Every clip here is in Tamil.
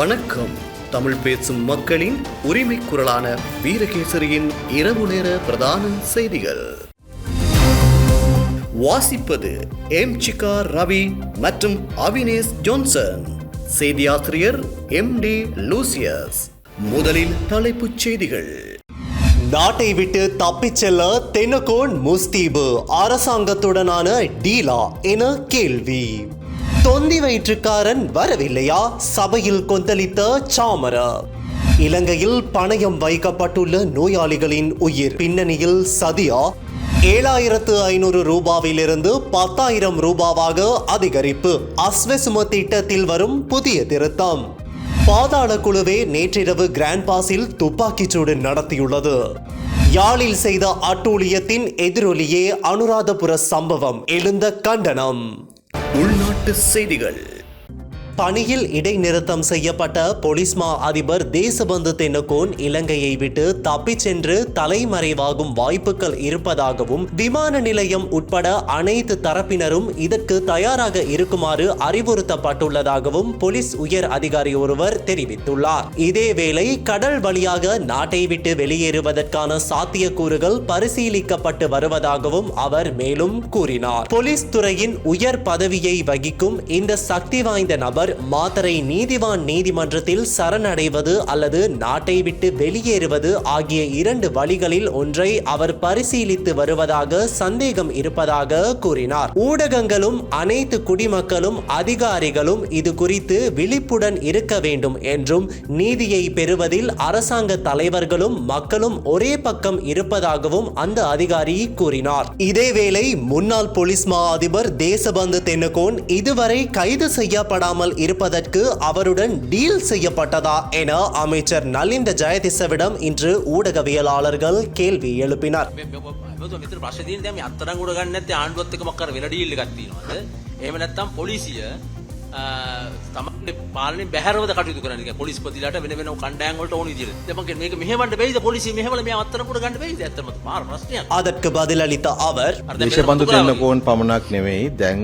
வணக்கம். தமிழ் பேசும் மக்களின் உரிமை குரலான வீரகேசரியின் இரவு நேர பிரதான செய்திகள். வாசிப்பது எம் சிகா ரவி மற்றும் அவினேஷ் ஜோன்சன். செய்தியாசிரியர் எம் டி லூசியஸ். முதலில் தலைப்புச் செய்திகள். நாட்டை விட்டு தப்பிச் செல்ல தென்னகோன் முஸ்தீபு அரசாங்கத்துடனான டீலா என கேள்வி. தொந்தி வயிற்றுக்காரன் வரவில்லையா? சபையில் கொந்தளித்த சாமர. இலங்கையில் பணயம் வைக்கப்பட்டுள்ள நோயாளிகளின் உயிர். பின்னணியில் சதியா? ஏழாயிரத்து ஐநூறு ரூபாவிலிருந்து பத்தாயிரம் ரூபாவாக அதிகரிப்பு. அஸ்வசும திட்டத்தில் வரும் புதிய திருத்தம். பாதாள குழுவே நேற்றிரவு கிராண்ட் பாஸில் துப்பாக்கிச்சூடு நடத்தியுள்ளது. யாழில் செய்த அட்டூழியத்தின் எதிரொலியே அனுராதபுர சம்பவம். எழுந்த கண்டனம். நாட்டு செய்திகள். பணியில் இடைநிறுத்தம் செய்யப்பட்ட பொலிஸ்மா மா அதிபர் தேசபந்து தென்னகோன் இலங்கையை விட்டு தப்பிச் சென்று தலைமறைவாகும் வாய்ப்புகள் இருப்பதாகவும் விமான நிலையம் உட்பட அனைத்து தரப்பினரும் இதற்கு தயாராக இருக்குமாறு அறிவுறுத்தப்பட்டுள்ளதாகவும் போலீஸ் உயர் அதிகாரி ஒருவர் தெரிவித்துள்ளார். இதேவேளை கடல் வழியாக நாட்டை விட்டு வெளியேறுவதற்கான சாத்தியக்கூறுகள் பரிசீலிக்கப்பட்டு வருவதாகவும் அவர் மேலும் கூறினார். போலீஸ் துறையின் உயர் பதவியை வகிக்கும் இந்த சக்தி வாய்ந்த நபர் அவர் மாத்தரை நீதிவான் நீதிமன்றத்தில் சரணடைவது அல்லது நாட்டை விட்டு வெளியேறுவது ஆகிய இரண்டு வழிகளில் ஒன்றை அவர் பரிசீலித்து வருவதாக சந்தேகம் இருப்பதாக கூறினார். ஊடகங்களும் அனைத்து குடிமக்களும் அதிகாரிகளும் இது குறித்து விழிப்புடன் இருக்க வேண்டும் என்றும் நீதியை பெறுவதில் அரசாங்க தலைவர்களும் மக்களும் ஒரே பக்கம் இருப்பதாகவும் அந்த அதிகாரி கூறினார். இதேவேளை முன்னாள் போலீஸ் மா அதிபர் தேசபந்து தென்னகோன் இதுவரை கைது செய்யப்படாமல் இருப்பதற்கு அவருடன் டீல் செய்யப்பட்டதா என அமைச்சர் நலிந்த ஜெயதிசவிடம் இன்று ஊடகவியலாளர்கள் கேள்வி எழுப்பினர் මෙතු මෙතර ප්‍රශ්තිීන් දැම අත්තරංගුඩ ගන්න ඇති ආණ්ඩුවත් එක මක්කර වෙලඩිල්ල ගත්තිනවාද එම නැත්තම් පොලිසිය තමට පාලන බැහරව කටයුතු කරන පොලිස් පතිලට වෙන වෙන කණ්ඩයන්ගලට ඕන දිර දෙමක මේක මෙහමට බේද පොලිසි මෙහල මේ අත්තරකුට ගන්න බේ ඇතම මාර ප්‍රශ්නයක් அதற்கு பதிலளித்த அவர் දේශබන්ධු දෙන්නකෝන් පමණක් නෙවෙයි දැන්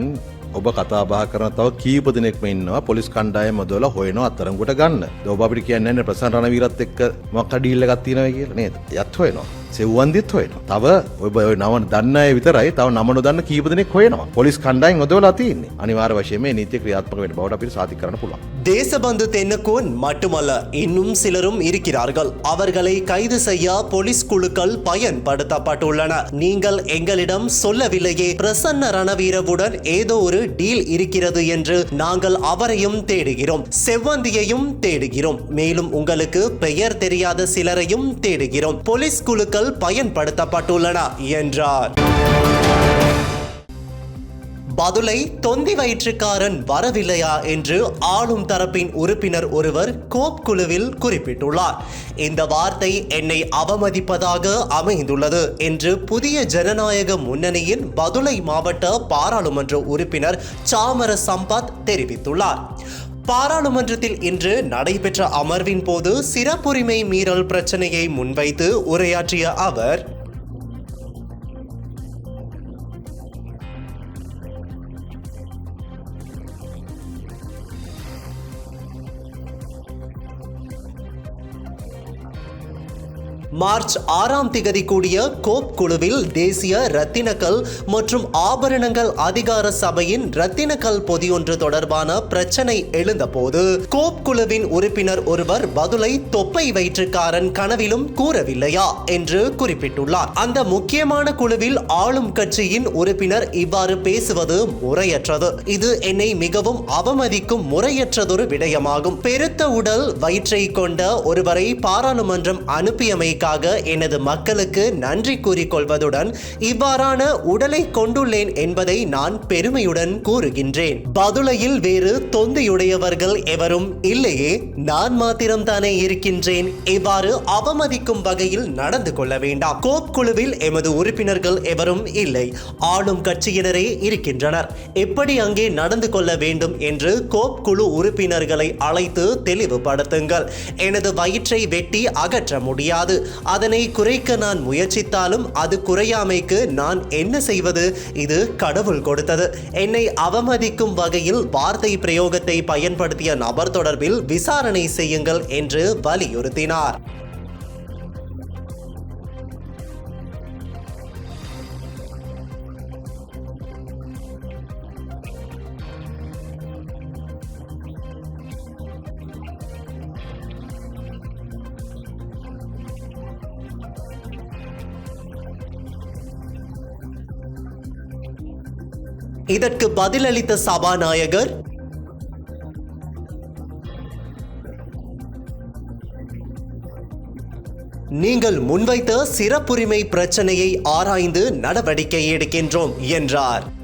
ඔබ කතාබා කරන තව කීප දෙනෙක්ම ඉන්නවා. පොලිස් කණ්ඩායම දොල හොයන අත්තරංගුට ගන්න. ඔබ අපිට කියන්නේ ප්‍රසන් රණවීරත් එක්ක මොකක් ඩීල්ල එකක් තියෙනවා කියලා නේද? යත් හොයනවා. සෙව්වන්දිත් හොයනවා තව ඔබ ඔය නම දන්න අය විතරයි තව නම නොදන්න කීප දෙනෙක් හොයනවා පොලිස් කණ්ඩායම් යොදවලා තියෙන්නේ අනිවාර්ය වශයෙන් මේ නීතිය ක්‍රියාත්මක වෙන්න බවට අපිට සාතික කරන්න පුළුවන් தேசபந்து தென்னகோன் மட்டுமல்ல இன்னும் சிலரும் இருக்கிறார்கள் அவர்களை கைது செய்ய போலீஸ் குழுக்கள் பயன்படுத்தப்பட்டுள்ளன நீங்கள் எங்களிடம் சொல்லவில்லையே பிரசன்ன ரணவீரவுடன் ஏதோ ஒரு டீல் இருக்கிறது என்று நாங்கள் அவரையும் தேடுகிறோம் செவ்வந்தியையும் தேடுகிறோம் மேலும் உங்களுக்கு பெயர் தெரியாத சிலரையும் தேடுகிறோம் போலீஸ் குழுக்கள் பயன்படுத்தப்பட்டுள்ளன என்றார். பதுளை தொந்தி வயிற்றுக்காரன் வரவில்லையா என்று ஆளும் தரப்பின் உறுப்பினர் ஒருவர் கோப் குழுவில் குறிப்பிட்டுள்ளார். இந்த வார்த்தை என்னை அவமதிப்பதாக அமைந்துள்ளது என்று புதிய ஜனநாயக முன்னணியின் பதுளை மாவட்ட பாராளுமன்ற உறுப்பினர் சாமர சம்பத் தெரிவித்துள்ளார். பாராளுமன்றத்தில் இன்று நடைபெற்ற அமர்வின் போது சிறப்புரிமை மீறல் பிரச்சனையை முன்வைத்து உரையாற்றிய அவர் மார்ச் ஆறாம் திகதி கூடிய கோப் குழுவில் தேசிய ரத்தினக்கல் மற்றும் ஆபரணங்கள் அதிகார சபையின் ரத்தினக்கல் பொதியொன்று தொடர்பான பிரச்சனை எழுந்தபோது கோப் குழுவின் உறுப்பினர் ஒருவர் பதிலை தொப்பை வயிற்றுக்காரன் கனவிலும் கூறவில்லையா என்று குறிப்பிட்டுள்ளார். அந்த முக்கியமான குழுவில் ஆளும் கட்சியின் உறுப்பினர் இவ்வாறு பேசுவது முறையற்றது. இது என்னை மிகவும் அவமதிக்கும் முறையற்றதொரு விடயமாகும். பெருத்த உடல் வயிற்றை கொண்ட ஒருவரை பாராளுமன்றம் அனுப்பியமைக்காக எனது மக்களுக்கு நன்றி கூறிக்கொள்வதுடன் இவ்வாறான உடலை கொண்டுள்ளேன் என்பதை நான் பெருமையுடன் கூறுகின்றேன். பதுளையில் வேறு தொந்தையுடையவர்கள் எவரும் இல்லையே. நான் மாத்திரம்தானே இருக்கின்றேன். இவ்வாறு அவமதிக்கும் வகையில் நடந்து கொள்ள வேண்டாம். கோப் குழுவில் எமது உறுப்பினர்கள் எவரும் இல்லை. ஆளும் கட்சியினரே இருக்கின்றனர். எப்படி அங்கே நடந்து கொள்ள வேண்டும் என்று கோப் குழு உறுப்பினர்களை அழைத்து தெளிவுபடுத்துங்கள். எனது வயிற்றை வெட்டி அகற்ற முடியாது. அதனை குறைக்க நான் முயற்சித்தாலும் அது குறையாமைக்கு நான் என்ன செய்வது? இது கடவுள் கொடுத்தது. என்னை அவமதிக்கும் வகையில் வார்த்தை பிரயோகத்தை பயன்படுத்திய நபர் தொடர்பில் விசாரணை செய்யுங்கள் என்று வலியுறுத்தினார். இதற்கு பதிலளித்த சபாநாயகர் நீங்கள் முன்வைத்த சிறப்புரிமை பிரச்சனையை ஆராய்ந்து நடவடிக்கை எடுக்கின்றோம் என்றார்.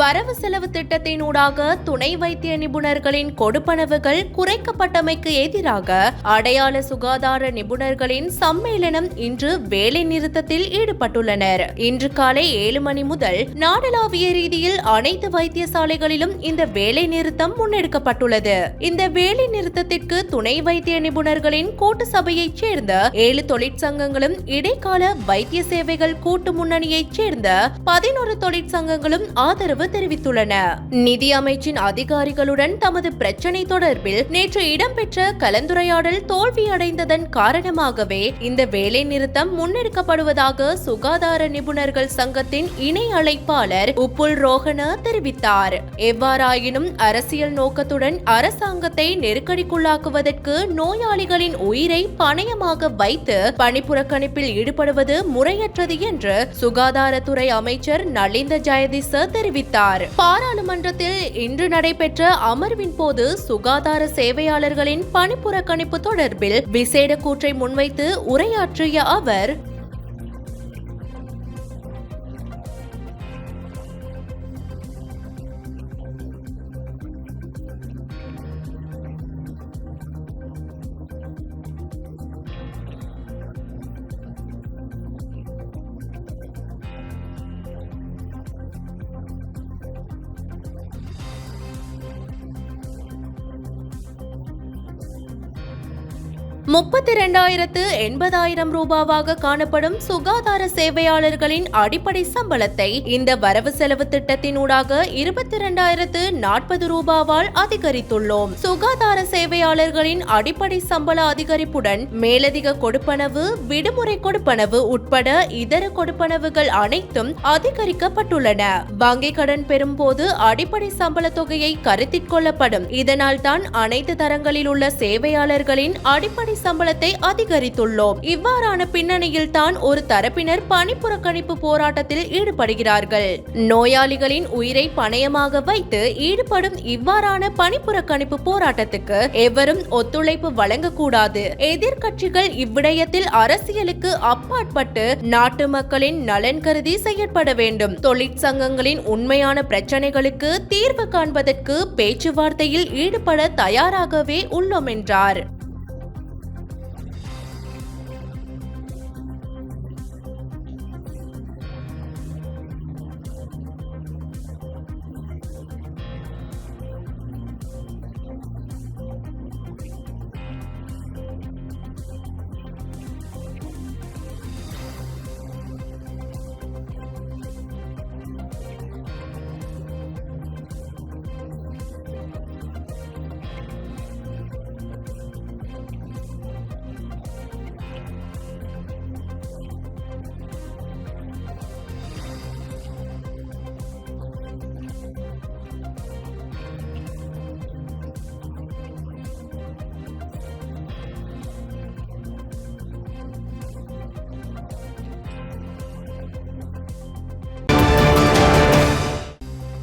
வரவு செலவு திட்டத்தினூடாக துணை வைத்திய நிபுணர்களின் கொடுப்பனவுகள் குறைக்கப்பட்டமைக்கு எதிராக அடையாள சுகாதார நிபுணர்களின் சம்மேளனம் இன்று வேலை நிறுத்தத்தில் ஈடுபட்டுள்ளனர். இன்று காலை ஏழு மணி முதல் நாடளாவிய ரீதியில் அனைத்து வைத்தியசாலைகளிலும் இந்த வேலை நிறுத்தம் முன்னெடுக்கப்பட்டுள்ளது. இந்த வேலை நிறுத்தத்திற்கு துணை வைத்திய நிபுணர்களின் கூட்டு சபையைச் சேர்ந்த ஏழு தொழிற்சங்கங்களும் இடைக்கால வைத்திய சேவைகள் கூட்டு முன்னணியைச் சேர்ந்த பதினோரு தொழிற்சங்கங்களும் ஆதரவு தெரிவித்துள்ளன. நிதி அமைச்சின் அதிகாரிகளுடன் தமது பிரச்சினை தொடர்பில் நேற்று இடம்பெற்ற கலந்துரையாடல் தோல்வியடைந்ததன் காரணமாகவே இந்த வேலை நிறுத்தம் முன்னெடுக்கப்படுவதாக சுகாதார நிபுணர்கள் சங்கத்தின் இணை அழைப்பாளர் உப்புல் ரோஹன தெரிவித்தார். எவ்வாறாயினும் அரசியல் நோக்கத்துடன் அரசாங்கத்தை நெருக்கடிக்குள்ளாக்குவதற்கு நோயாளிகளின் உயிரை பணயமாக வைத்து பணிப்புறக்கணிப்பில் ஈடுபடுவது முறையற்றது என்று சுகாதாரத்துறை அமைச்சர் நலிந்த ஜெயதிச தெரிவித்தார். பாராளுமன்றத்தில் இன்று நடைபெற்ற அமர்வின் போது சுகாதார சேவையாளர்களின் பணிப்புறக்கணிப்பு தொடர்பில் விசேட கூற்றை முன்வைத்து உரையாற்றிய அவர் முப்பத்தி இரண்டாயிரத்து எண்பதாயிரம் ரூபாவாக காணப்படும் சுகாதார சேவையாளர்களின் அடிப்படை சம்பளத்தை இந்த வரவு செலவு திட்டத்தினூடாக இருபத்தி இரண்டாயிரத்து நாற்பது ரூபாவால் அதிகரித்துள்ளோம். சுகாதார சேவையாளர்களின் அடிப்படை சம்பள அதிகரிப்புடன் மேலதிக கொடுப்பனவு விடுமுறை கொடுப்பனவு உட்பட இதர கொடுப்பனவுகள் அனைத்தும் அதிகரிக்கப்பட்டுள்ளன. வங்கிக் கடன் பெறும்போது அடிப்படை சம்பள தொகையை கருத்தில் கொள்ளப்படும். இதனால் தான் அனைத்து தரங்களில் உள்ள சேவையாளர்களின் அடிப்படை சம்பளத்தை அதிகரித்துள்ளோம். இவ்வாறான பின்னணியில் தான் ஒரு தரப்பினர் பணிப்புறக்கணிப்பு போராட்டத்தில் ஈடுபடுகிறார்கள். நோயாளிகளின் உயிரை பணயமாக வைத்து ஈடுபடும் இவ்வாறான பணிப்புறக்கணிப்பு போராட்டத்துக்கு எவரும் ஒத்துழைப்பு வழங்கக்கூடாது. எதிர்க்கட்சிகள் இவ்விடயத்தில் அரசியலுக்கு அப்பாற்பட்டு நாட்டு மக்களின் நலன் கருதி செயற்பட வேண்டும். தொழிற்சங்கங்களின் உண்மையான பிரச்சனைகளுக்கு தீர்வு காண்பதற்கு பேச்சுவார்த்தையில் ஈடுபட தயாராகவே உள்ளோம் என்றார்.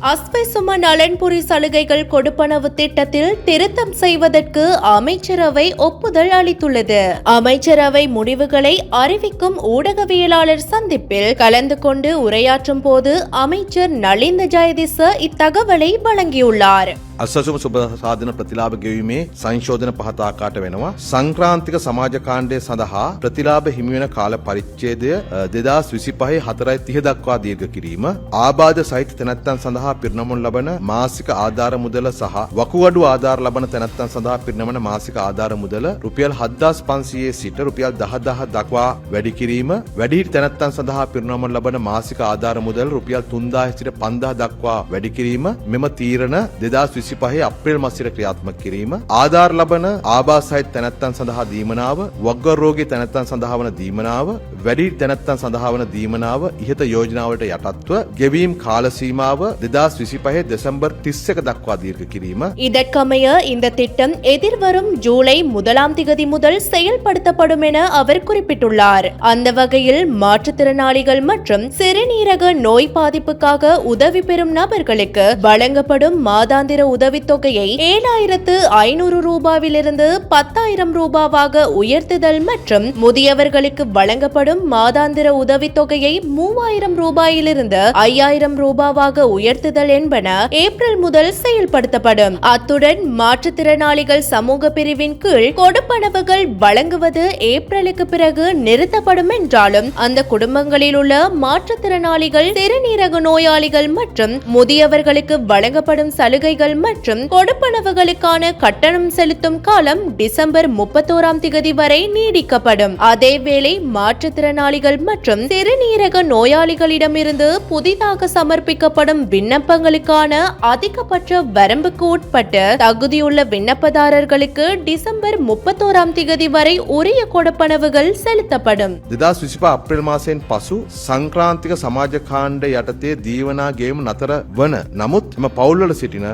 அஸ்வை சும நலன்புரி சலுகைகள் கொடுப்பனவு திட்டத்தில் திருத்தம் செய்வதற்கு அமைச்சரவை ஒப்புதல் அளித்துள்ளது. அமைச்சரவை முடிவுகளை அறிவிக்கும் ஊடகவியலாளர் சந்திப்பில் கலந்து கொண்டு உரையாற்றும் போது அமைச்சர் நலிந்த ஜெயதிச இத்தகவலை வழங்கியுள்ளார். අසසුම සුබ සාධන ප්‍රතිලාභ ගෙවීමේ සංශෝධන පහත ආකාරයට වෙනවා. සංක්‍රාන්තික සමාජ කාණ්ඩය සඳහා ප්‍රතිලාභ හිමිවෙන කාල පරිච්ඡේදය දෙදස් විසිපහහි හතරයි තිහ දක්වා දීර්ඝ කිරීම. ආබාධ සහිත තැනැත්තන් සඳහා පිරිනමුන් ලබන මාසික ආධාර මුදල සහ වකුගඩු ආධාර ලබන තැනැත්තන් සඳහා පිරිනමන මාසික ආධාර මුදල රුපියල් හද්දාස් පන්සියේ සිට රුපියල් දහදහ දක්වා වැඩි කිරීම වැඩිහිට තැනැත්තන් සඳහා පිරිනමන ලබන මාසික ආධාර මුදල් රුපියල් තුන්දා සිට පන්දහ දක්වා වැඩි කිරීම මෙම තීරණ දෙදස් විසිපහේ අප්‍රේල් මසිට ක්‍රියාත්මක කිරීම ආධාර ලබන ආබාසහිත තැනැත්තන් සඳහා දීමනාව වක්ගර් රෝගී තැනැත්තන් සඳහා වන දීමනාව වැඩි තැනැත්තන් සඳහා වන දීමනාව ඉහත යෝජනාවට යටත්ව ගෙවීම් කාල සීමාව දෙදස් විසිපහේ දෙසැම්බර් තිස්සක දක්වා දීර්ඝ කිරීම இதற்கமைய இந்த திட்டம் எதிர்வரும் ஜூலை முதலாம் திகதி முதல் செயல்படுத்தப்படும் என அவர் குறிப்பிட்டுள்ளார் அந்த வகையில் மாற்றுத்திறனாளிகள் மற்றும் சிறுநீரக நோய் பாதிப்புக்காக உதவி பெறும் நபர்களுக்கு வழங்கப்படும் மாதாந்திர உதவித்தொகையை ஏழாயிரத்து ஐநூறு ரூபாவிலிருந்து பத்தாயிரம் ரூபாவாக உயர்த்துதல் மற்றும் முதியவர்களுக்கு வழங்கப்படும் மாதாந்திர உதவித்தொகையை மூவாயிரம் ரூபாயிலிருந்து ஐயாயிரம் ரூபாவாக உயர்த்துதல் என்பன ஏப்ரல் முதல் செயல்படுத்தப்படும். அத்துடன் மாற்றுத்திறனாளிகள் சமூக பிரிவின் கீழ் கொடுப்பனவுகள் வழங்குவது ஏப்ரலுக்கு பிறகு நிறுத்தப்படும் என்றாலும் அந்த குடும்பங்களில் உள்ள மாற்றுத்திறனாளிகள் சிறுநீரக நோயாளிகள் மற்றும் முதியவர்களுக்கு வழங்கப்படும் சலுகைகள் மற்றும் கொடுப்பனவுகளுக்கான கட்டணம் செலுத்தும் காலம் டிசம்பர் முப்பத்தோராம் திகதி வரை நீடிக்கப்படும் அதேவேளை மாற்றுத்திறனாளிகள் மற்றும் சிறுநீரக நோயாளிகளிடமிருந்து புதிதாக சமர்ப்பிக்கப்படும் விண்ணப்பங்களுக்கான அதிகபட்ச வரம்புக்கு உட்பட்டு தகுதியுள்ள விண்ணப்பதாரர்களுக்கு டிசம்பர் முப்பத்தோராம் திகதி வரை உரிய கொடுப்பனவுகள் செலுத்தப்படும் දෙදස් විසිප අප්‍රේල් මාසයෙන් පසු සංක්‍රාන්තික සමාජ කාණ්ඩ යටතේ දීවනා ගේම නතර වන නමුත් එම පවුල්වල සිටින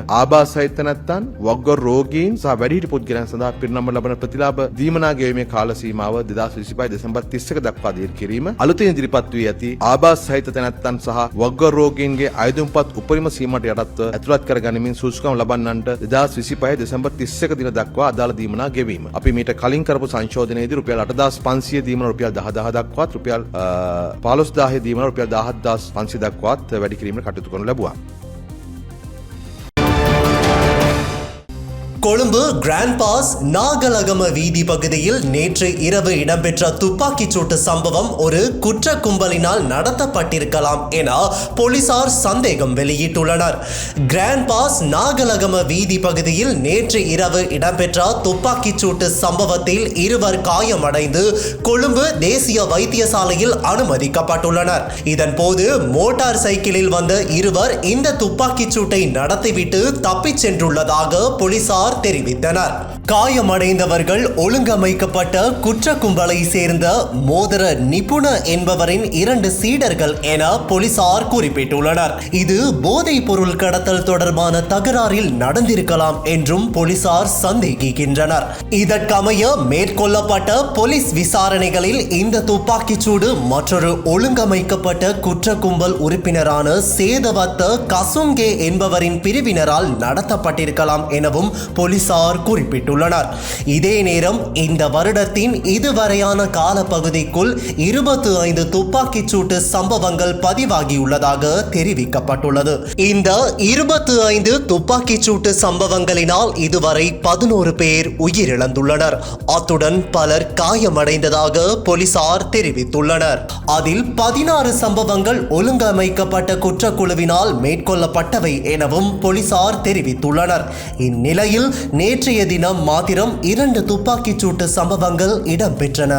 ආබාසහිත නැත්තන් වක්ගොර් රෝගීන් සහ වැඩිහිටි පුද්ගලයන් සඳහා පිරිනම ලබන ප්‍රතිලාභ දීමනා ගෙවීමේ කාල සීමාව 2025 දෙසැම්බර් 30ක දක්වා දීර්ඝ කිරීම අලුතින් ඉදිරිපත් වී ඇති ආබාස සහිත තැනැත්තන් සහ වක්ගොර් රෝගීන්ගේ අයදුම්පත් උපරිම සීමට යටත්ව ඇතුළත් කර ගනිමින් සුසුකම් ලබන්නන්ට 2025 දෙසැම්බර් 30ක දින දක්වා අදාළ දීමනා ගෙවීම. අපි මීට කලින් කරපු සංශෝධනයේදී රුපියල් 8500 දීමන රුපියල් 10000 දක්වාත් රුපියල් අ, 15000 දීමන රුපියල් 17500 දක්වාත් වැඩි කිරීමට කටයුතු කරනු ලැබුවා. கொழும்பு கிராண்ட் பாஸ் நாகலகம வீதி பகுதியில் நேற்று இரவு இடம்பெற்ற துப்பாக்கிச் சூட்டு சம்பவம் ஒரு குற்ற கும்பலினால் நடத்தப்பட்டிருக்கலாம் என போலீசார் சந்தேகம் வெளியிட்டுள்ளனர். கிராண்ட் பாஸ் நாகலகம வீதி பகுதியில் நேற்று இரவு இடம்பெற்ற துப்பாக்கிச் சூட்டு சம்பவத்தில் இருவர் காயமடைந்து கொழும்பு தேசிய வைத்தியசாலையில் அனுமதிக்கப்பட்டுள்ளனர். இதன் போது மோட்டார் சைக்கிளில் வந்த இருவர் இந்த துப்பாக்கிச் சூட்டை நடத்திவிட்டு தப்பிச் சென்றுள்ளதாக போலீசார் தெரிவித்தனர். காயமடைந்தவர்கள் ஒழுங்கமைக்கப்பட்ட குற்ற கும்பலை சேர்ந்த மோதிர நிபுண என்பவரின் இரண்டு சீடர்கள் என போலீசார் குறிப்பிட்டுள்ளனர். இது போதைப் பொருள் கடத்தல் தொடர்பான தகராறில் நடந்திருக்கலாம் என்றும் போலீசார் சந்தேகிக்கின்றனர். இதற்கமைய மேற்கொள்ளப்பட்ட போலீஸ் விசாரணைகளில் இந்த துப்பாக்கிச்சூடு மற்றொரு ஒழுங்கமைக்கப்பட்ட குற்ற கும்பல் உறுப்பினரான சேதவத்த கசுங்கே என்பவரின் பிரிவினரால் நடத்தப்பட்டிருக்கலாம் எனவும் போலீசார் குறிப்பிட்டுள்ளனர். இதே நேரம் இந்த வருடத்தின் இதுவரையான காலப்பகுதிக்குள் இருபத்தி ஐந்து துப்பாக்கிச் சூட்டு சம்பவங்கள் பதிவாகியுள்ளதாக தெரிவிக்கப்பட்டுள்ளது. இந்த இருபத்தி ஐந்து துப்பாக்கிச் சூட்டு சம்பவங்களினால் இதுவரை பதினோரு பேர் உயிரிழந்துள்ளனர். அத்துடன் பலர் காயமடைந்ததாக போலீசார் தெரிவித்துள்ளனர். அதில் பதினாறு சம்பவங்கள் ஒழுங்கமைக்கப்பட்ட குற்றக்குழுவினால் மேற்கொள்ளப்பட்டவை எனவும் போலீசார் தெரிவித்துள்ளனர். இந்நிலையில் நேற்றைய தினம் மாத்திரம் இரண்டு துப்பாக்கிச் சூட்டு சம்பவங்கள் இடம்பெற்றன.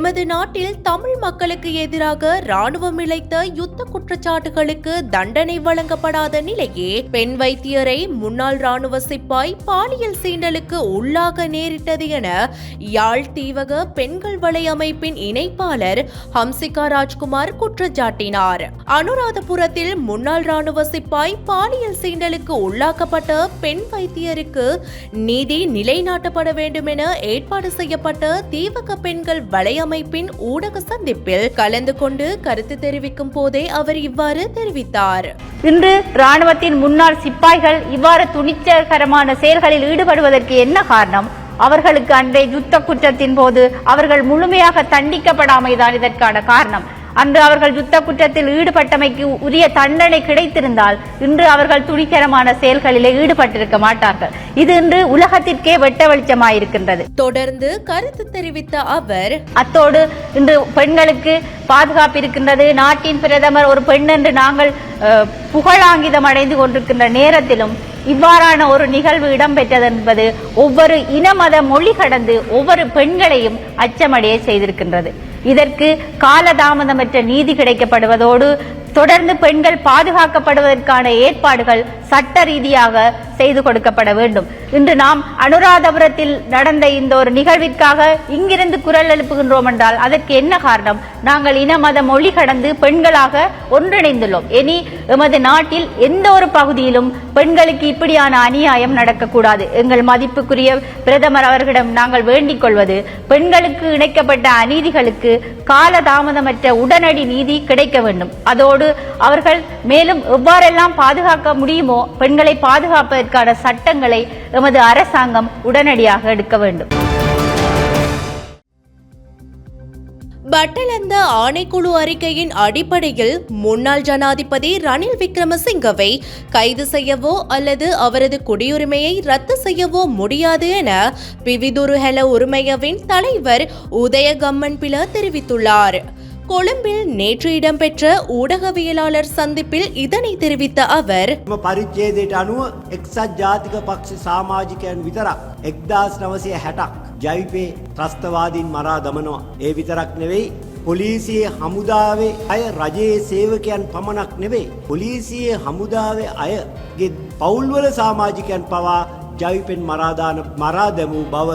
எமது நாட்டில் தமிழ் மக்களுக்கு எதிராக ராணுவம் இழைத்த யுத்த குற்றச்சாட்டுகளுக்கு தண்டனை வழங்கப்படாத நிலையே பெண் வைத்தியரை முன்னாள் ராணுவ சிப்பாய் பாலியல் சீண்டலுக்கு உள்ளாக நேரிட்டது என யாழ் தீவக பெண்கள் வலை அமைப்பின் இணைப்பாளர் ஹம்சிகா ராஜ்குமார் குற்றச்சாட்டினார் அனுராதபுரத்தில் முன்னாள் ராணுவ சிப்பாய் பாலியல் சீண்டலுக்கு உள்ளாக்கப்பட்ட பெண் வைத்தியருக்கு நீதி நிலைநாட்டப்பட வேண்டும் என ஏற்பாடு செய்யப்பட்ட தீவக பெண்கள் அமைப்பின் ஊடக சந்திப்பில் கலந்து கொண்டு கருத்து தெரிவிக்கும் போதே அவர் இவ்வாறு தெரிவித்தார். இன்று ராணுவத்தின் முன்னாள் சிப்பாய்கள் இவ்வாறு துணிச்சகரமான செயல்களில் ஈடுபடுவதற்கு என்ன காரணம்? அவர்களுக்கு அன்றைய யுத்த குற்றத்தின் போது அவர்கள் முழுமையாக தண்டிக்கப்படாமைதான் இதற்கான காரணம். அன்று அவர்கள் யுத்த குற்றத்தில் ஈடுபட்டமைக்கு உரிய தண்டனை கிடைத்திருந்தால் இன்று அவர்கள் துணிகரமான செயல்களிலே ஈடுபட்டிருக்க மாட்டார்கள். இது இன்று உலகத்திற்கே வெட்ட வெளிச்சமாயிருக்கின்றது. தொடர்ந்து கருத்து தெரிவித்த அவர் அத்தோடு இன்று பெண்களுக்கு பாதுகாப்பு இருக்கின்றது. நாட்டின் பிரதமர் ஒரு பெண் என்று நாங்கள் புகழாங்கிதம் அடைந்து கொண்டிருக்கின்ற நேரத்திலும் இவ்வாறான ஒரு நிகழ்வு இடம்பெற்றது என்பது ஒவ்வொரு இன மத மொழி கடந்து ஒவ்வொரு பெண்களையும் அச்சமடைய செய்திருக்கின்றது. இதற்கு காலதாமதமற்ற நீதி கிடைக்கப்படுவதோடு தொடர்ந்து பெண்கள் பாதுகாக்கப்படுவதற்கான ஏற்பாடுகள் சட்ட ரீதியாக செய்து கொடுக்கப்பட வேண்டும். இன்று நாம் அனுராதபுரத்தில் நடந்த இந்த ஒரு நிகழ்விற்காக இங்கிருந்து குரல் எழுப்புகின்றோம் என்றால் அதற்கு என்ன காரணம்? நாங்கள் இன மத மொழி கடந்து பெண்களாக ஒன்றிணைந்துள்ளோம். இனி எமது நாட்டில் எந்த ஒரு பகுதியிலும் பெண்களுக்கு இப்படியான அநியாயம் நடக்கக்கூடாது. எங்கள் மதிப்புக்குரிய பிரதமர் அவர்களிடம் நாங்கள் வேண்டிக் கொள்வது பெண்களுக்கு இணைக்கப்பட்ட அநீதிகளுக்கு காலதாமதமற்ற உடனடி நீதி கிடைக்க வேண்டும். அதோடு அவர்கள் மேலும் எவ்வாறெல்லாம் பாதுகாக்க முடியுமோ பெண்களை பாதுகாப்பதற்கான சட்டங்களை எமது அரசாங்கம் உடனடியாக எடுக்க வேண்டும். பட்டலந்த ஆணைக்குழு அறிக்கையின் அடிப்படையில் முன்னாள் ஜனாதிபதி ரணில் விக்ரமசிங்கவை கைது செய்யவோ அல்லது அவரது குடியுரிமையை ரத்து செய்யவோ முடியாது என பிவிதுருஹெல உரிமையவின் தலைவர் உதயகம்மன் பில தெரிவித்துள்ளார். கொழும்பில் நேற்று இடம்பெற்ற ஊடகவியலாளர் சந்திப்பில் இதனை தெரிவித்த அவர் එම පරිච්චේදයට අනුව එක්සත් ජාතික පක්ෂ සාමාජිකයන් විතරක් එක්දස් නවසය හැටක් ජවිපේ ත්‍රස්තවාදීන් මරා දමනවා. ඒ විතරක් නෙවෙයි පොලිසියේ හමුදාවේ අය රජයේ සේවකයන් පමණක් නෙවෙයි. පොලිසියේ හමුදාවේ අයගේ පවුල්වල සාමාජිකයන් පවා ජවිපෙන් මරාදාන මරා දැමූ බව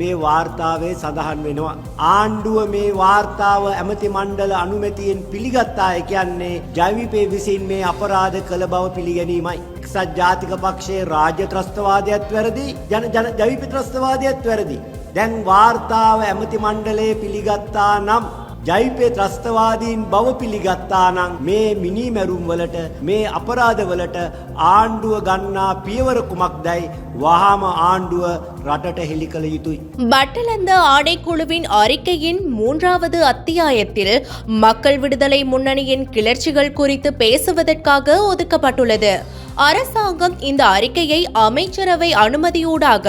මේ වාර්තාවේ සඳහන් වෙනවා. ආණ්ඩුව මේ වාර්තාව ඇමති මණ්ඩල අනුමැතියෙන් පිළිගත්තාය කියන්නේ ජවිපේ විසින් මේ අපරාධ කළ බව පිළිගැනීමයි. එක්සත් ජාතික පක්ෂයේ රාජ්‍ය ත්‍රස්තවාදයත් වැරදි ජන ජන ජවිප ත්‍රස්තවාදයත් වැරදි. දැන් වාර්තාව ඇමති මණ්ඩලේ පිළිගත්තා නම් ජයිපේ ත්‍රස්තවාදීන් බව පිළිගත්තා නම් මේ මිනි මැරුම් වලට මේ අපරාධවලට ආණ්ඩුව ගන්නා පියවර කුමක්දයි වහාම ආණ්ඩුව රටට හෙළි කළ යුතුයි. பட்டலந்த ஆணைக்குழுவின் அறிக்கையின் மூன்றாவது அத்தியாயத்தில் மக்கள் விடுதலை முன்னணியின் கிளர்ச்சிகள் குறித்து பேசுவதற்காக ஒதுக்கப்பட்டுள்ளது அரசாங்கம் இந்த அறிக்கையை அமைச்சரவை அனுமதியூடாக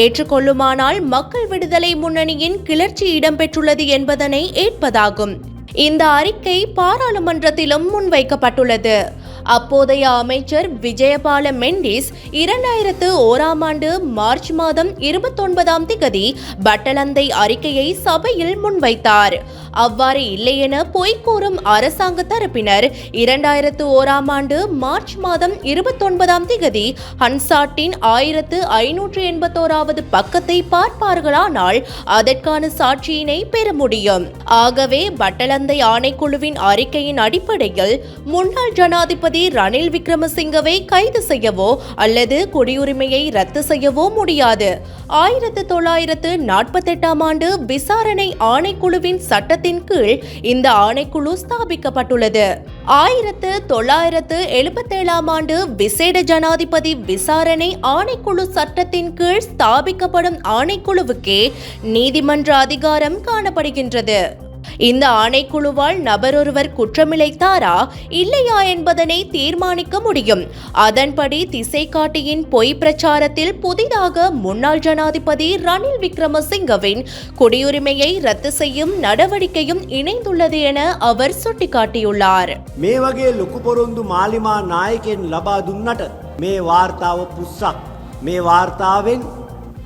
ஏற்றுக்கொள்ளுமானால் மக்கள் விடுதலை முன்னணியின் கிளர்ச்சி இடம்பெற்றுள்ளது என்பதனை ஏற்பதாகும் இந்த அறிக்கை பாராளுமன்றத்திலும் முன்வைக்கப்பட்டுள்ளது அப்போதைய அமைச்சர் விஜயபால மெண்டிஸ் இரண்டாயிரத்து ஓராம் ஆண்டு மார்ச் மாதம் இருபத்தொன்பதாம் திகதி பட்டலந்தை அறிக்கையை சபையில் முன்வைத்தார். அவ்வாறு இல்லையென பொய்கூறும் அரசாங்க தரப்பினர் இரண்டாயிரத்து ஓராம் ஆண்டு மார்ச் மாதம் இருபத்தொன்பதாம் திகதி ஹன்சாட்டின் ஆயிரத்து ஐநூற்று எண்பத்தோராவது பக்கத்தை பார்ப்பார்களானால் அதற்கான சாட்சியினை பெற முடியும். ஆகவே பட்டலந்தை ஆணைக்குழுவின் அறிக்கையின் அடிப்படையில் முன்னாள் ஜனாதிபதி ரணில் விக்ரமசிங்கவை கைது செய்யவோ அல்லது குடியுரிமையை ரத்து செய்யவோ முடியாது. ஆயிரத்து தொள்ளாயிரத்து நாற்பத்தெட்டாம் ஆண்டு விசாரணை ஆணைக்குழுவின் சட்டத்தின் கீழ் இந்த ஆணைக்குழு ஸ்தாபிக்கப்பட்டுள்ளது. ஆயிரத்து தொள்ளாயிரத்து எழுபத்தேழாம் ஆண்டு விசேட ஜனாதிபதி விசாரணை ஆணைக்குழு சட்டத்தின் கீழ் ஸ்தாபிக்கப்படும் ஆணைக்குழுவுக்கே நீதிமன்ற அதிகாரம் காணப்படுகின்றது. இந்த ஆணைக்குழுவால் நபரொருவர் குற்றமிழைத்தாரா இல்லையா என்பதனை தீர்மானிக்க முடியும். அதன்படி திசைக்காட்டியின் பொய் பிரச்சாரத்தில் புதிதாக முன்னாள் ஜனாதிபதி ரணில் விக்ரமசிங்கவின் குடியுரிமையை ரத்து செய்யும் நடவடிக்கையும் இணைந்துள்ளது என அவர் சுட்டிக்காட்டியுள்ளார். மே வகே லுக்குபொருந்து மாலிமா நாயகன் லபா துன்னட மே வார்த்தாவ புஸ்ஸா மே வார்த்தாவின்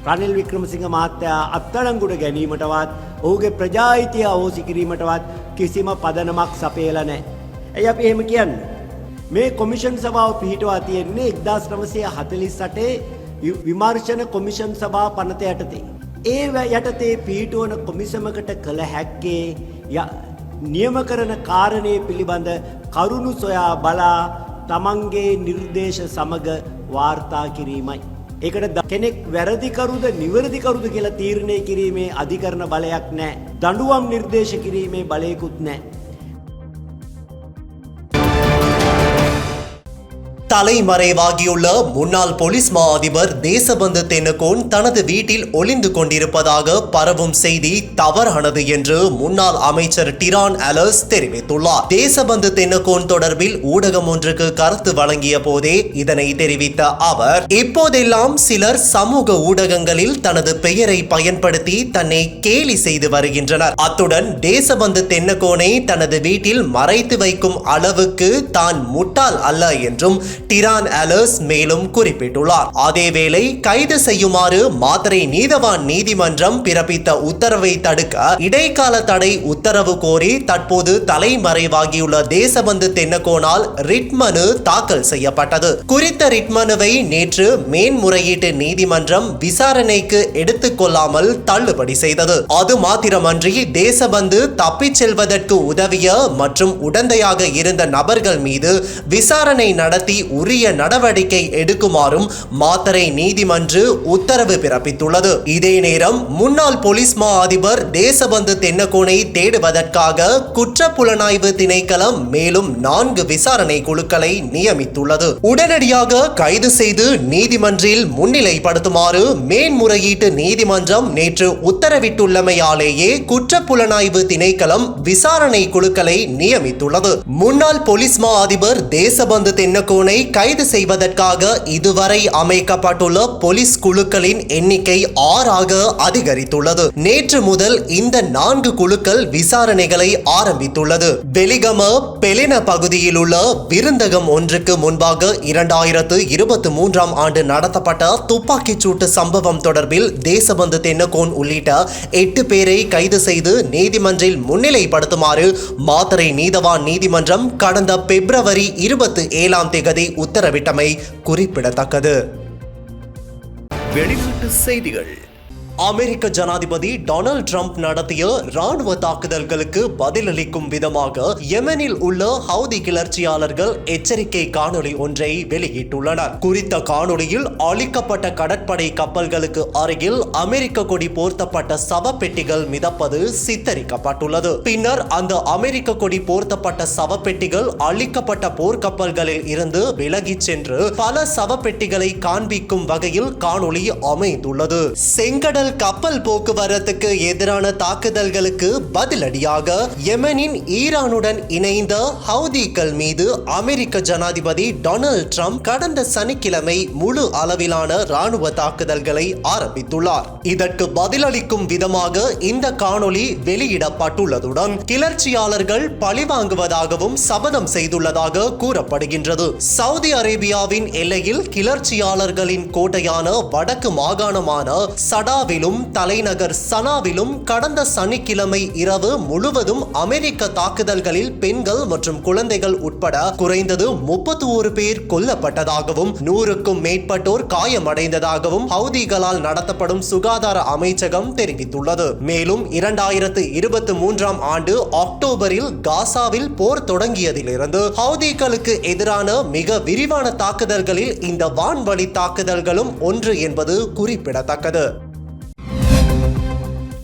රනිල් වික්‍රමසිංහ මහත්තයා අත්තඩංගුට ගැනීමටවත් ඔහුගේ ප්‍රජායිතිය අවෝසි කිරීමටවත් කිසිම පදනමක් සපේල නෑ. ඇයි අප එහෙම කියන්න. මේ කොමිෂන් සභාව පිහිටවා තියෙන්නේ එක්දස් නමසය හතලිස් සටේ විමර්ශන කොමිෂන් සභා පනත යටතේ. ඒ වැ- යටතේ පිහිටුවන කොමිසමකට කළ හැක්කේ ය- නියම කරන කාරණය පිළිබඳ කරුණු සොයා බලා තමන්ගේ නිර්දේශ සමග වාර්තා කිරීමයි. ඒකට ද- කෙනෙක් වැරදිකරුද නිවැරදිකරුද කියලා තීරණය කිරීමේ අධිකරණ බලයක් නෑ. දඩුවම් නිර්දේශ කිරීමේ බලයකුත් නෑ. தலைமறைவாகியுள்ள முன்னாள் போலீஸ் மா அதிபர் தேசபந்து தென்னகோன் தனது வீட்டில் ஒளிந்து கொண்டிருப்பதாக பரவும் செய்தி தவறானது என்று முன்னாள் அமைச்சர் டிரான் அலர்ஸ் தெரிவித்துள்ளார். தேசபந்து தென்னகோன் தொடர்பில் ஊடகம் ஒன்றுக்கு கருத்து வழங்கிய போதே இதனை தெரிவித்த அவர் இப்போதெல்லாம் சிலர் சமூக ஊடகங்களில் தனது பெயரை பயன்படுத்தி தன்னை கேலி செய்து வருகின்றனர். அத்துடன் தேசபந்து தென்னகோனை தனது வீட்டில் மறைத்து வைக்கும் அளவுக்கு தான் முட்டாள் அல்ல என்றும் டிரான் அலர்ஸ் மேலும் குறிப்பிட்டுள்ளார். அதேவேளை கைது செய்யுமாறு மாத்திரை நீதவான் நீதிமன்றம் பிறப்பித்த உத்தரவை தடுக்க இடைக்கால தடை உத்தரவு கோரி தற்போது தலைமறைவாகியுள்ள தேசபந்து தென்னகோனால் ரிட் மனு தாக்கல் செய்யப்பட்டது. குறித்த ரிட் மனுவை நேற்று மேன்முறையீட்டு நீதிமன்றம் விசாரணைக்கு எடுத்துக்கொள்ளாமல் தள்ளுபடி செய்தது. அது மாத்திரமன்றி தேசபந்து தப்பிச் செல்வதற்கு உதவிய மற்றும் உடந்தையாக இருந்த நபர்கள் மீது விசாரணை நடத்தி உரிய நடவடிக்கை எடுக்குமாறும் மாத்தரை நீதிமன்று உத்தரவு பிறப்பித்துள்ளது. இதே நேரம் முன்னாள் போலீஸ் மா அதிபர் தேசபந்து தென்னகோனை தேடுவதற்காக குற்ற புலனாய்வு திணைக்களம் மேலும் நான்கு விசாரணை குழுக்களை நியமித்துள்ளது. உடனடியாக கைது செய்து நீதிமன்றில் முன்னிலைப்படுத்துமாறு மேன்முறையீட்டு நீதிமன்றம் நேற்று உத்தரவிட்டுள்ளமையாலேயே குற்ற புலனாய்வு திணைக்களம் விசாரணை குழுக்களை நியமித்துள்ளது. முன்னாள் போலீஸ் மா அதிபர் தேசபந்து தென்னகோனை கைது செய்வதற்காக இதுவரை அமைக்கப்பட்டுள்ள போலீஸ் குழுக்களின் எண்ணிக்கை ஆறாக அதிகரித்துள்ளது. நேற்று முதல் இந்த நான்கு குழுக்கள் விசாரணைகளை ஆரம்பித்துள்ளது. பெலிகம பெலின பகுதியில் உள்ள விருந்தகம் ஒன்றுக்கு முன்பாக இரண்டாயிரத்து இருபத்தி மூன்றாம் ஆண்டு நடத்தப்பட்ட துப்பாக்கிச் சூட்டு சம்பவம் தொடர்பில் தேசபந்து தென்னகோன் உள்ளிட்ட எட்டு பேரை கைது செய்து நீதிமன்றில் முன்னிலைப்படுத்துமாறு மாத்தரை நீதவான் நீதிமன்றம் கடந்த பிப்ரவரி இருபத்தி ஏழாம் தேதி உத்தரவிட்டமை குறிப்பிடத்தக்கது. வெளிநாட்டு செய்திகள். அமெரிக்க ஜனாதிபதி டொனால்ட் ட்ரம்ப் நடத்திய ராணுவ தாக்குதல்களுக்கு பதிலளிக்கும் விதமாக யெமனில் உள்ள ஹவுதி கிளர்ச்சியாளர்கள் எச்சரிக்கை காணொளி ஒன்றை வெளியிட்டுள்ளனர். குறித்த காணொலியில் அழிக்கப்பட்ட கடற்படை கப்பல்களுக்கு அருகில் அமெரிக்க கொடி போர்த்தப்பட்ட சவப்பெட்டிகள் மிதப்பது சித்தரிக்கப்பட்டுள்ளது. பின்னர் அந்த அமெரிக்க கொடி போர்த்தப்பட்ட சவப்பெட்டிகள் அழிக்கப்பட்ட போர்க்கப்பல்களில் இருந்து விலகிச் சென்று பல சவப்பெட்டிகளை காண்பிக்கும் வகையில் காணொளி அமைந்துள்ளது. செங்கடல் கப்பல் போக்குவரத்துக்கு எதிரான தாக்குதல்களுக்கு பதிலடியாக யெமனின் ஈரானுடன் இணைந்த ஹவுதிகள் மீது அமெரிக்க ஜனாதிபதி டொனால்ட் ட்ரம்ப் கடந்த சனிக்கிழமை முழு அளவிலான ராணுவ தாக்குதல்களை ஆரம்பித்துள்ளார். இதற்கு பதிலளிக்கும் விதமாக இந்த காணொளி வெளியிடப்பட்டுள்ளதுடன் கிளர்ச்சியாளர்கள் பழிவாங்குவதாகவும் சபதம் செய்துள்ளதாக கூறப்படுகின்றது. சவுதி அரேபியாவின் எல்லையில் கிளர்ச்சியாளர்களின் கோட்டையான வடக்கு மாகாணமான சடாவிலும் தலைநகர் சனாவிலும் கடந்த சனிக்கிழமை இரவு முழுவதும் அமெரிக்க தாக்குதல்களில் பெண்கள் மற்றும் குழந்தைகள் உட்பட குறைந்தது முப்பத்தி ஒரு பேர் கொல்லப்பட்டதாகவும் நூறுக்கும் மேற்பட்டோர் காயமடைந்ததாகவும் ஹவுதிகளால் நடத்தப்படும் சுகாதார அமைச்சகம் தெரிவித்துள்ளது. மேலும் இரண்டாயிரத்து இருபத்தி மூன்றாம் ஆண்டு அக்டோபரில் காசாவில் போர் தொடங்கியதிலிருந்து ஹவுதிகளுக்கு எதிரான மிக விரிவான தாக்குதல்களில் இந்த வான்வழி தாக்குதல்களும் ஒன்று என்பது குறிப்பிடத்தக்கது.